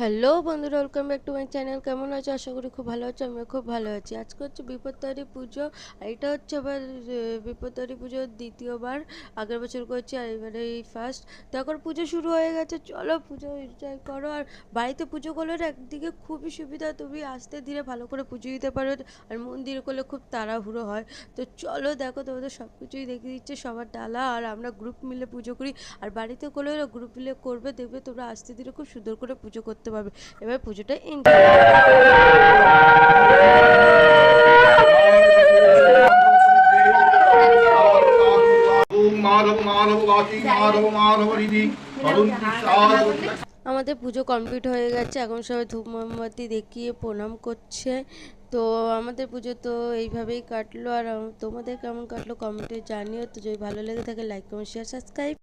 Hello বন্ধুরা welcome back to my channel কেমন আছো? আশা করি খুব ভালো আছো, আমিও খুব ভালো আছি। আজকে হচ্ছে বিপত্তারি পুজো, আর এটা হচ্ছে আবার বিপত্তারি পুজোর দ্বিতীয়বার। আগের বছর করছি, আর এবারে এই ফার্স্ট তো এখন পুজো শুরু হয়ে গেছে। চলো পুজো এনজয় করো, আর বাড়িতে পুজো করলে একদিকে খুবই সুবিধা, তুমি আস্তে ধীরে ভালো করে পুজো দিতে পারো, আর মন্দিরে করলে খুব তাড়াহুড়ো হয়। তো চলো দেখো, তোমাদের সব কিছুই দেখিয়ে দিচ্ছে, সবার ডালা, আর আমরা গ্রুপ মিলে পুজো করি। আর বাড়িতে করলে গ্রুপ মিলে করবে, দেখবে তোমরা আস্তে ধীরে খুব সুন্দর করে পুজো করতে পারবে। এবার পুজোটা আমাদের পুজো কমপ্লিট হয়ে গেছে। এখন সবাই ধূপ মোমবাতি দেখিয়ে প্রণাম করছে। তো আমাদের পুজো তো এইভাবেই কাটলো। আর তোমাদের কেমন কাটলো কমেন্টে জানিও। তো যদি ভালো লেগে থাকে লাইক কমেন্ট শেয়ার সাবস্ক্রাইব